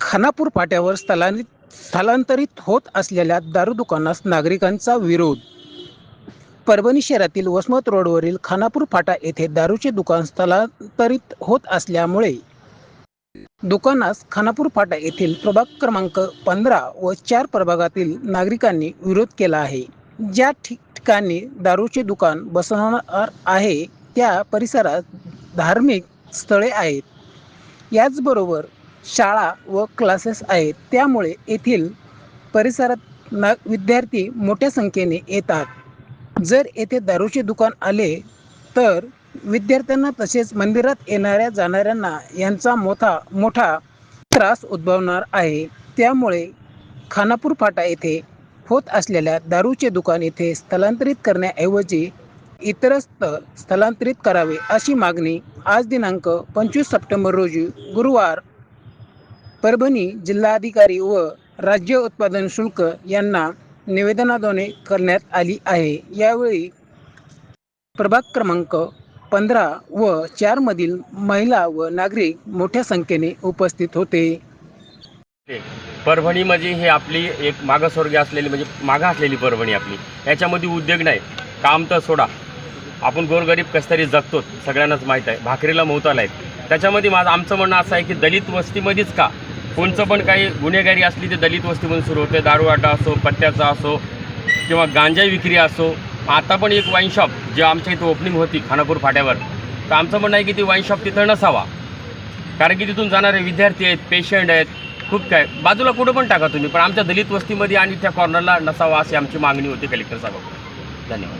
खानापूर फाट्यावर स्थलांतरित स्थलांतरित होत असलेल्या दारू दुकानास नागरिकांचा विरोध. परभणी शहरातील वसमत रोडवरील खानापूर फाटा येथे दारूचे दुकान स्थलांतरित होत असल्यामुळे दुकानास खानापूर फाटा येथील प्रभाग क्रमांक पंधरा व चार प्रभागातील नागरिकांनी विरोध केला आहे. ज्या ठिकाणी दारूचे दुकान बसवणार आहे त्या परिसरात धार्मिक स्थळे आहेत. याचबरोबर शाळा व क्लासेस आहेत. त्यामुळे येथील परिसरात ना विद्यार्थी मोठ्या संख्येने येतात. जर येथे दारूचे दुकान आले तर विद्यार्थ्यांना तसेच मंदिरात येणाऱ्या जाणाऱ्यांना यांचा मोठा मोठा त्रास उद्भवणार आहे. त्यामुळे खानापूर फाटा येथे होत असलेल्या दारूचे दुकान येथे स्थलांतरित करण्याऐवजी इतरस्त स्थलांतरित करावे अशी मागणी आज दिनांक पंचवीस सप्टेंबर रोजी गुरुवार परभणी जिल्हाधिकारी व राज्य उत्पादन शुल्क यांना निवेदनाद्वारे करण्यात आली आहे. यावेळी प्रभाग क्रमांक पंधरा व चारमधील महिला व नागरिक मोठ्या संख्येने उपस्थित होते. परभणी म्हणजे आपली एक मागासवर्गीय असलेली म्हणजे मागा असलेली परभणी आपली. याच्यामध्ये उद्योग नाही. काम तर सोडा. आपण गोरगरीब कसतरी जगतो सगळ्यांनाच माहीत आहे. भाकरीला मोहताला आहेत. त्याच्यामध्ये माझं आमचं म्हणणं असं आहे की दलित वस्तीमध्येच का? कोणचं पण काही गुन्हेगारी असली ते दलित वस्तीमधून सुरू होते. दारूवाटा असो पत्त्याचा असो किंवा गांजा विक्री असो. आता पण एक वाईन शॉप जे आमच्या इथं ओपनिंग होती खानापूर फाट्यावर. तर आमचं म्हणणं आहे की ती वाईन शॉप तिथं नसावा. कारण की तिथून जाणारे विद्यार्थी आहेत पेशंट आहेत खूप काय. बाजूला कुठं पण टाका तुम्ही पण आमच्या दलित वस्तीमध्ये आणि त्या कॉर्नरला नसावा अशी आमची मागणी होती कलेक्टर साहेबांकडे धन्यवाद.